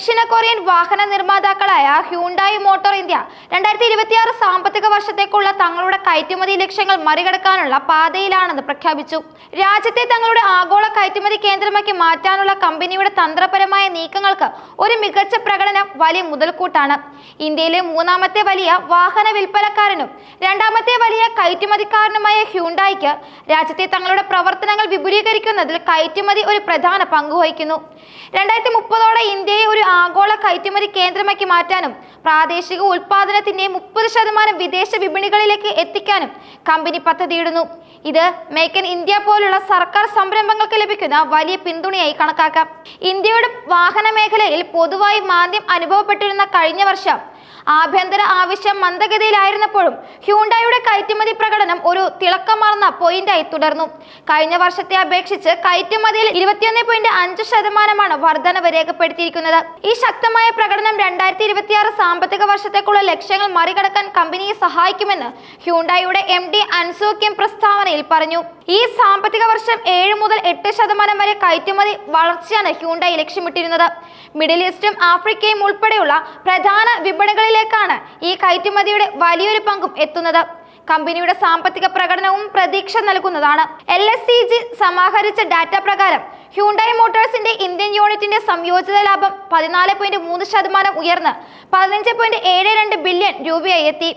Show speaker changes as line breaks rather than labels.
ദക്ഷിണ കൊറിയൻ വാഹന നിർമ്മാതാക്കളായ Hyundai motor India രണ്ടായിരത്തി ഇരുപത്തിയാറ് സാമ്പത്തിക വർഷത്തേക്കുള്ള തങ്ങളുടെ കയറ്റുമതി ലക്ഷ്യങ്ങൾ മറികടക്കാനുള്ള പാതയിലാണെന്ന് പ്രഖ്യാപിച്ചു. രാജ്യത്തെ തങ്ങളുടെ ആഗോള കയറ്റുമതി കേന്ദ്രമാക്കി മാറ്റാനുള്ള കമ്പനിയുടെ തന്ത്രപരമായ നീക്കങ്ങൾക്ക് ഒരു മികച്ച പ്രകടനം വലിയ മുതൽക്കൂട്ടാണ്. ഇന്ത്യയിലെ മൂന്നാമത്തെ വലിയ വാഹന വിൽപ്പനക്കാരനും രണ്ടാമത്തെ വലിയ കയറ്റുമതിക്കാരനുമായ ഹ്യൂണ്ടായിക്ക് രാജ്യത്തെ തങ്ങളുടെ പ്രവർത്തനങ്ങൾ വിപുലീകരിക്കുന്നതിൽ കയറ്റുമതി ഒരു പ്രധാന പങ്കുവഹിക്കുന്നു രണ്ടായിരത്തി മുപ്പതോടെ ഇന്ത്യയെ ഒരു ആഗോള കയറ്റുമതി കേന്ദ്രമാക്കി മാറ്റാനും പ്രാദേശിക ഉൽപാദനത്തിന്റെ മുപ്പത് ശതമാനം വിദേശ വിപണികളിലേക്ക് എത്തിക്കാനും കമ്പനി പദ്ധതിയിടുന്നു ഇത് മേക്ക് ഇൻ ഇന്ത്യ പോലുള്ള സർക്കാർ സംരംഭങ്ങൾക്ക് ലഭിക്കുന്ന വലിയ പിന്തുണയായി കണക്കാക്കാം. ഇന്ത്യയുടെ വാഹന മേഖലയിൽ പൊതുവായി മാന്ദ്യം അനുഭവപ്പെട്ടിരുന്ന കഴിഞ്ഞ വർഷം ആഭ്യന്തര ആവശ്യം മന്ദഗതിയിലായിരുന്നപ്പോഴും ഹ്യൂണ്ടായുടെ കയറ്റുമതി പ്രകടനം ഒരു തിളക്കമാർന്ന പോയിന്റായി തുടർന്നു. കഴിഞ്ഞ വർഷത്തെ അപേക്ഷിച്ച് കയറ്റുമതിയിൽ ഇരുപത്തിയൊന്ന് പോയിന്റ് അഞ്ച് ശതമാനമാണ് വർധനവ് രേഖപ്പെടുത്തിയിരിക്കുന്നത്. ഈ ശക്തമായ പ്രകടനം രണ്ടായിരത്തി ഇരുപത്തിയാറ് സാമ്പത്തിക വർഷത്തേക്കുള്ള ലക്ഷ്യങ്ങൾ മറികടക്കാൻ കമ്പനിയെ സഹായിക്കുമെന്ന് ഹ്യൂണ്ടായുടെ എം ഡി അൻസോക്യം പ്രസ്താവനയിൽ പറഞ്ഞു. ഈ സാമ്പത്തിക വർഷം ഏഴ് മുതൽ എട്ട് ശതമാനം വരെ കയറ്റുമതി വളർച്ചയാണ് ഹ്യൂണ്ടായി ലക്ഷ്യമിട്ടിരുന്നത്. മിഡിൽ ഈസ്റ്റും ആഫ്രിക്കയും ഉൾപ്പെടെയുള്ള പ്രധാന വിപണികളിലേക്കാണ് ഈ കയറ്റുമതിയുടെ വലിയൊരു പങ്കും എത്തുന്നത്. കമ്പനിയുടെ സാമ്പത്തിക പ്രകടനവും പ്രതീക്ഷ നൽകുന്നതാണ്. എൽ എസ് സി ജി സമാഹരിച്ച ഡാറ്റ പ്രകാരം ഹ്യൂണ്ടായി മോട്ടോഴ്സിന്റെ ഇന്ത്യൻ യൂണിറ്റിന്റെ സംയോജിത ലാഭം പതിനാല് പോയിന്റ് മൂന്ന് ശതമാനം ഉയർന്ന് പതിനഞ്ച് പോയിന്റ് ഏഴ് രണ്ട് ബില്യൺ രൂപയായി എത്തി.